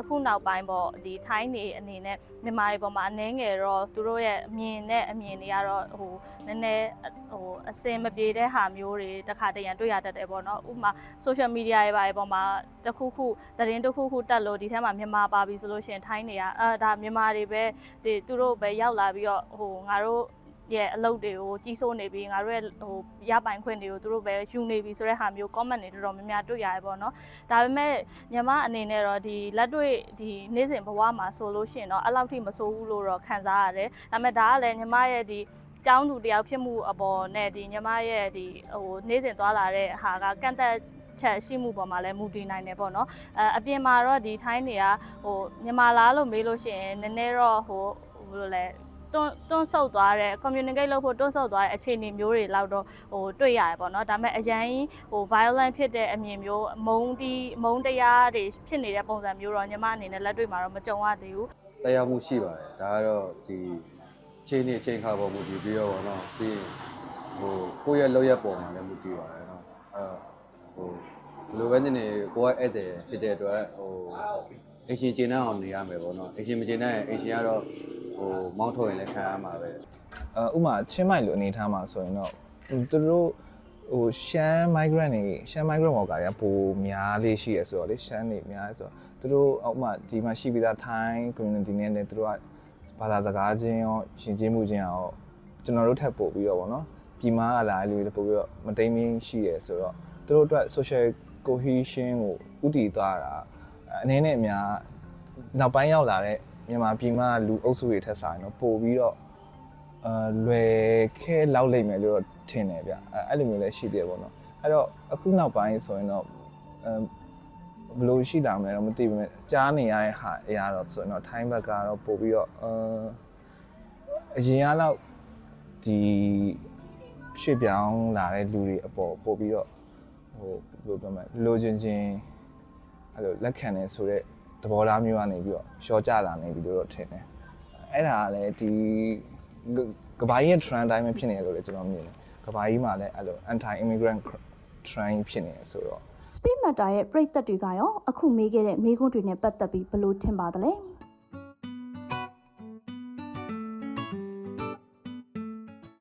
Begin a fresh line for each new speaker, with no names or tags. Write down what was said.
အခုနောက်ပိုင်းပေါ့ဒီထိုင်းနေအနေနဲ့မြန်မာတွေပေါ်မှာအနှဲငယ်တော့သူတို့ရဲ့အမြင်နဲ့အမြင်တွေကတော့ဟိုနည်းနည်းဟိုအစင်မပြေတဲ့ဟာမျိုးတွေတစ်ခါတရံတွေ့ရတတ်တယ်ပေါ့နော်ဥပမာ social media တွေပါပေါ်မှာတစ်ခုခုသတင်းတစ်ခုခုတက်လို့ဒီထဲမှာမြန်မာပါပြီဆိုလို့ရှရင်ထိုင်းနေရအဲဒါမြန်မာတွေပဲဒီသူတို့ပဲရောက်လာပြီးတော့ဟိုငါတို့ ရဲ့အလုပ်တွေကိုကြီးစိုးနေပြီးငါတို့ရဲ့ဟိုရပိုင်ခွင့်တွေကိုသူတို့ပဲယူနေပြီဆိုတဲ့ဟာမျိုး comment တွေတော်တော်များများတွေ့ရတယ်ပေါ့နော်ဒါပေမဲ့ညီမအနေနဲ့တော့ဒီလက်တွေ့ဒီနေ့စဉ်ဘဝမှာဆိုလို့ရှိရင်တော့အဲ့လောက်ထိမဆိုးဘူးလို့တော့ခံစားရတယ်ဒါပေမဲ့ဒါကလည်းညီမရဲ့ဒီကျောင်းသူတယောက်ဖြစ်မှုအပေါ်နဲ့ဒီညီမရဲ့ဒီဟိုနေ့စဉ်သွားလာတဲ့ဟာကကန့်သက်ချက်ရှိမှုပေါ်မှာလည်းမူတည်နိုင်တယ်ပေါ့နော်အဲအပြင်မှာတော့ဒီထိုင်းတွေကဟိုမြန်မာလားလို့မေးလို့ရှိရင်နည်းနည်းတော့ဟိုဘယ်လိုလဲ တွန်းတွန်းဆုတ်သွားတဲ့ communicate လုပ်ဖို့တွန်းဆုတ်သွားတဲ့အခြေအနေမျိုးတွေလောက်တော့ဟိုတွေ့ရတယ်ပေါ့နော်ဒါပေမဲ့အရင်ဟို violent ဖြစ်တဲ့အမြင်မျိုးမုန်းတီးမုန်းတရားတွေဖြစ်နေတဲ့ပုံစံမျိုးတော့ညီမအနေနဲ့လက်တွေ့မှာတော့မကြုံရသေးဘူး
တရားမှုရှိပါတယ်ဒါကတော့ဒီချိန်နေချိန်ခါပေါ်မူတည်ပြီးတော့ဗောနော်ပြီးရင်ဟိုကိုယ့်ရဲ့လောက်ရက်ပေါ်မှာလည်းမူတည်ပါတယ်နော်အဲဟိုဘယ်လိုပဲနေနေကိုယ်ကဧည့်သည်ဖြစ်တဲ့အတွက်ဟို အရှင်ကျင်းအောင်နေရမယ်ဗောနော်အရှင်မကျင်းတဲ့ရင်အရှင်ကတော့ဟိုမောင်းထုတ်ရင်လည်းခံရမှာပဲ
အဥမာချင်းမိုက်လိုအနေထားမှာဆိုရင်တော့သူတို့ဟိုရှမ်း migrant တွေရှမ်း migrant worker တွေကပိုများလေးရှိရဆိုတော့လေရှမ်းတွေများဆိုတော့သူတို့ဥမာဒီမှာရှိပြီးသား Thai community နဲ့လည်းသူတို့ကဘာသာစကားချင်းရောရှင်ကျေးမှုချင်းရောကျွန်တော်တို့ထပ်ပို့ပြီးတော့ဗောနော်ပြည်မားကလာလူတွေပို့ပြီးတော့မတိမ်မင်းရှိရဆိုတော့သူတို့အတွက် social cohesion ကိုဥတည်သွားတာ အနေနဲ့အများနောက်ပိုင်းရောက်လာတဲ့မြန်မာပြည်မှာလူအုပ်စုတွေထက်ဆိုင်တော့ပို့ပြီးတော့အာလွယ်ခဲလောက်လိမ့်မယ်လို့တော့ထင်တယ်ဗျအဲအဲ့လိုမျိုးလည်းရှိသေးတယ်ပေါ့နော်အဲ့တော့အခုနောက်ပိုင်းဆိုရင်တော့အမ်ဘယ်လိုရှိတာမလဲတော့မသိဘူးနဲ့ကြားနေရတဲ့ဟာအရာတော့ဆိုရင်တော့ time back ကတော့ပို့ပြီးတော့အာအရင်ကတော့ဒီရွှေ့ပြောင်းလာတဲ့လူတွေအပေါ်ပို့ပြီးတော့ဟိုဘယ်လိုပြောမလဲလိုချင်ချင်း အဲ့လိုလက်ခံနေဆိုတဲ့သဘောထားမျိုးကနေပြီးတော့ရှော့ကြလာနေပြီလို့တော့ထင်တယ်အဲ့ဒါကလည်းဒီကဘာကြီးရဲ့ trend တိုင်းပဲဖြစ်နေတယ်လို့လည်းကျွန်တော်မြင်တယ်ကဘာကြီးမှာလည်းအဲ့လို anti immigrant trend ဖြစ်နေတယ်ဆိုတော့
Speed Matter ရဲ့ပြည်သက်တွေကရောအခုမေးခဲ့တဲ့မေးခွန်းတွေနဲ့ပတ်သက်ပြီးဘယ်လိုထင်ပါသလဲ။